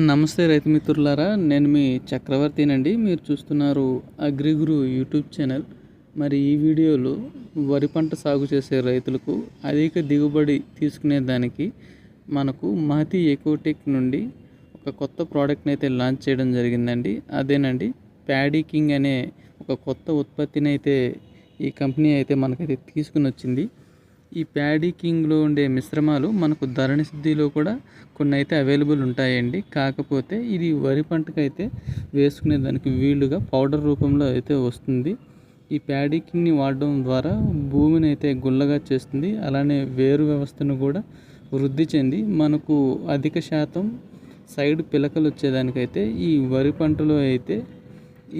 నమస్తే రైతు మిత్రులారా నేను మీ చక్రవర్తినండి. మీరు చూస్తున్నారు అగ్రిగురు యూట్యూబ్ ఛానల్. మరి ఈ వీడియోలో వరి పంట సాగు చేసే రైతులకు అధిక దిగుబడి తీసుకునే దానికి మనకు మహతి ఎకోటెక్ నుండి ఒక కొత్త ప్రోడక్ట్ని అయితే లాంచ్ చేయడం జరిగిందండి. అదేనండి ప్యాడీ కింగ్ అనే ఒక కొత్త ఉత్పత్తిని అయితే ఈ కంపెనీ అయితే మనకైతే తీసుకుని వచ్చింది. ఈ ప్యాడీ కింగ్లో ఉండే మిశ్రమాలు మనకు ధరణి శుద్ధిలో కూడా కొన్ని అయితే అవైలబుల్ ఉంటాయండి. కాకపోతే ఇది వరి పంటకైతే వేసుకునే దానికి వీలుగా పౌడర్ రూపంలో అయితే వస్తుంది. ఈ ప్యాడీ కింగ్ని వాడడం ద్వారా భూమిని అయితే గుల్లగా చేస్తుంది. అలానే వేరు వ్యవస్థను కూడా వృద్ధి చెంది మనకు అధిక శాతం సైడ్ పిలకలు వచ్చేదానికైతే ఈ వరి పంటలో అయితే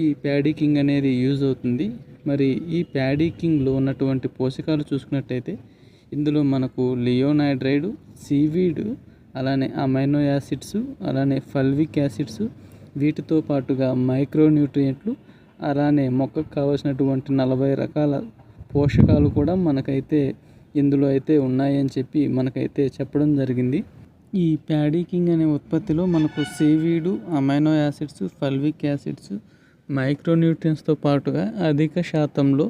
ఈ ప్యాడీ కింగ్ అనేది యూజ్ అవుతుంది. మరి ఈ ప్యాడీ కింగ్లో ఉన్నటువంటి పోషకాలు చూసుకున్నట్టయితే ఇందులో మనకు లియోనైడ్రైడ్ సీవీడ్ అలానే అమైనో యాసిడ్స్ అలానే ఫల్విక్ యాసిడ్స్ వీటితో పాటుగా మైక్రోన్యూట్రియంట్లు అలానే మొక్కకు కావాల్సినటువంటి నలభై రకాల పోషకాలు కూడా మనకైతే ఇందులో అయితే ఉన్నాయని చెప్పి మనకైతే చెప్పడం జరిగింది. ఈ ప్యాడీ కింగ్ అనే ఉత్పత్తిలో మనకు seaweed amino acids fulvic acids మైక్రోన్యూట్రియన్స్తో పాటుగా అధిక శాతంలో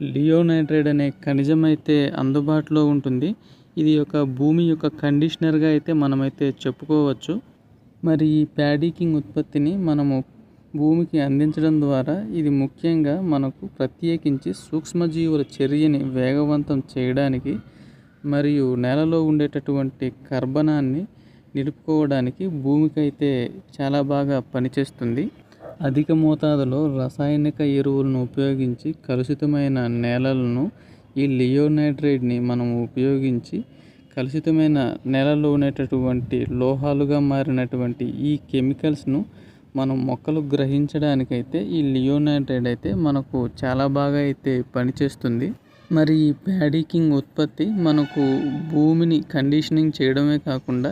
లియోనైట్రైడ్ అనే ఖనిజం అయితే అందుబాటులో ఉంటుంది. ఇది ఒక భూమి యొక్క కండిషనర్గా అయితే మనమైతే చెప్పుకోవచ్చు. మరి ఈ ప్యాడీకింగ్ ఉత్పత్తిని మనము భూమికి అందించడం ద్వారా ఇది ముఖ్యంగా మనకు ప్రత్యేకించి సూక్ష్మజీవుల చర్యని వేగవంతం చేయడానికి మరియు నేలలో ఉండేటటువంటి కర్బనాన్ని నిలుపుకోవడానికి భూమికైతే చాలా బాగా పనిచేస్తుంది. అధిక మోతాదులో రసాయనిక ఎరువులను ఉపయోగించి కలుషితమైన నేలలను ఈ లియోనైట్రేట్ని మనం ఉపయోగించి కలుషితమైన నేలలో ఉండేటటువంటి లోహాలుగా మారినటువంటి ఈ కెమికల్స్ను మనం మొక్కలు గ్రహించడానికైతే ఈ లియోనైట్రేట్ అయితే మనకు చాలా బాగా అయితే పనిచేస్తుంది. మరి ఈ ప్యాడీకింగ్ ఉత్పత్తి మనకు భూమిని కండిషనింగ్ చేయడమే కాకుండా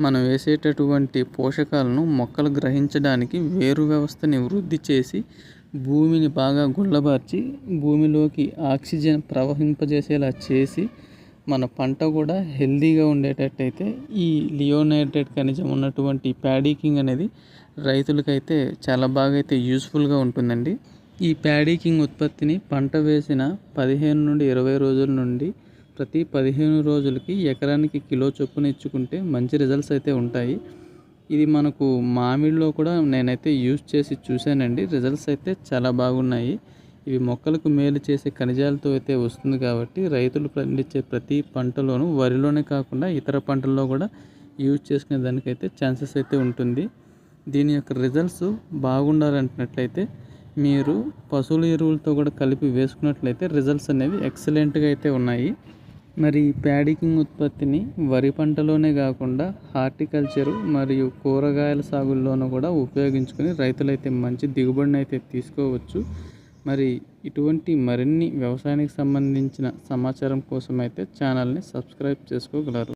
మనం వేసేటటువంటి పోషకాలను మొక్కలు గ్రహించడానికి వేరు వ్యవస్థని వృద్ధి చేసి భూమిని బాగా గుల్లబార్చి భూమిలోకి ఆక్సిజన్ ప్రవహింపజేసేలా చేసి మన పంట కూడా హెల్దీగా ఉండేటట్టయితే ఈ లియోనైట్రేట్ ఖనిజం ఉన్నటువంటి ప్యాడీకింగ్ అనేది రైతులకైతే చాలా బాగా అయితే యూస్ఫుల్గా ఉంటుందండి. ఈ ప్యాడీకింగ్ ఉత్పత్తిని పంట వేసిన పదిహేను నుండి ఇరవై రోజుల నుండి ప్రతి పదిహేను రోజులకి ఎకరానికి కిలో చొప్పున ఇచ్చుకుంటే మంచి రిజల్ట్స్ అయితే ఉంటాయి. ఇది మనకు మామిడిలో కూడా నేనైతే యూజ్ చేసి చూశానండి. రిజల్ట్స్ అయితే చాలా బాగున్నాయి. ఇవి మొక్కలకు మేలు చేసే ఖనిజాలతో అయితే వస్తుంది కాబట్టి రైతులు పండించే ప్రతి పంటలోనూ వరిలోనే కాకుండా ఇతర పంటల్లో కూడా యూజ్ చేసుకునే దానికైతే ఛాన్సెస్ అయితే ఉంటుంది. దీని యొక్క రిజల్ట్స్ బాగుండాలంటున్నట్లయితే మీరు పశువుల ఎరువులతో కూడా కలిపి వేసుకున్నట్లయితే రిజల్ట్స్ అనేవి ఎక్సలెంట్గా అయితే ఉన్నాయి. మరి ప్యాడికింగ్ ఉత్పత్తిని వరి పంటలోనే కాకుండా హార్టికల్చరు మరియు కూరగాయల సాగుల్లోనూ కూడా ఉపయోగించుకొని రైతులైతే మంచి దిగుబడిని అయితే తీసుకోవచ్చు. మరి ఇటువంటి మరిన్ని వ్యవసాయానికి సంబంధించిన సమాచారం కోసం అయితే ఛానల్ని సబ్స్క్రైబ్ చేసుకోగలరు.